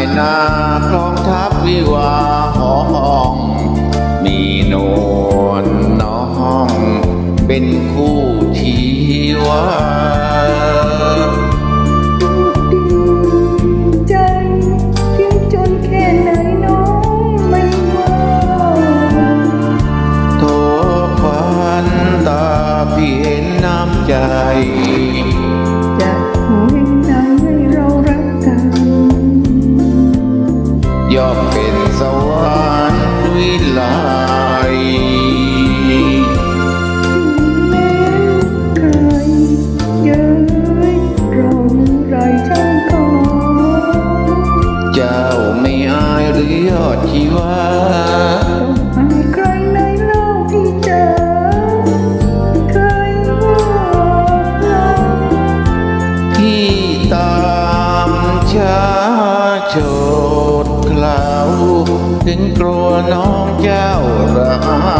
ายนาคลองทับวิวาหอห้อง มีนวลน้อง เป็นคู่ที่ว่าาไม่อายหรือยอดชีวาต้องอาใครในโลกที่เจอใครว่าที่ตามช้าโฉดกล่าวถึงกลัวน้องเจ้าระอา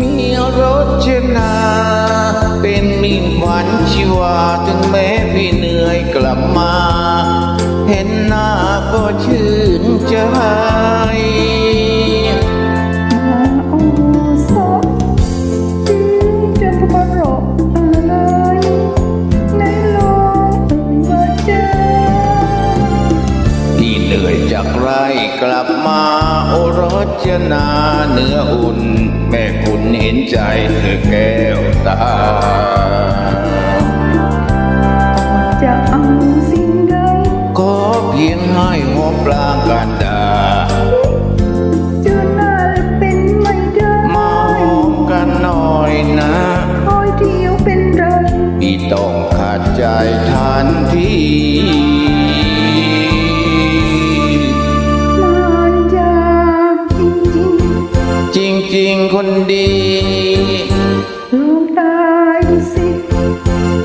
มีรถชนา เป็นมิ่งขวัญชีวา ถึงแม้พี่เหนื่อยกลับมา เห็นหน้าก็ชื่นใจ ไรกลับมาโอรจนาเนื้ออุ่น แม่คุณเห็นใจเธอแก้วตาจะเอาสิ่งใดก็เพียงให้หัวปลางกันดาเจอหน้าแล้วเป็นไม่ได้มาหอมกันหน่อยนะคอยเที่ยวเป็นไรพี่ต้องขาดใจทันที จริงคนดีลืมตาดูสิ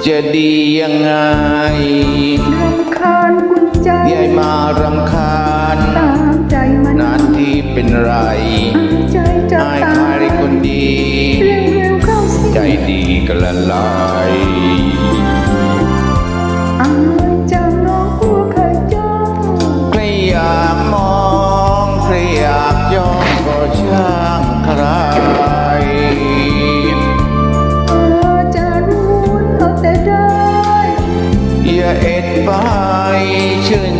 จะดียังไงรำคาญกุญใจยายมารำคาญ ตามใจมันนานที่เป็นไรใจจะตาย คนดีเร็วๆเข้าสิ ใจดีก็ละลายอายจัน้องกลัวใครจ้อง ใครอยาก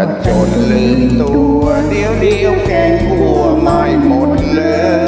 กันจนลืมตัว เดียวเดียวแกงหัวไม่หมดเลย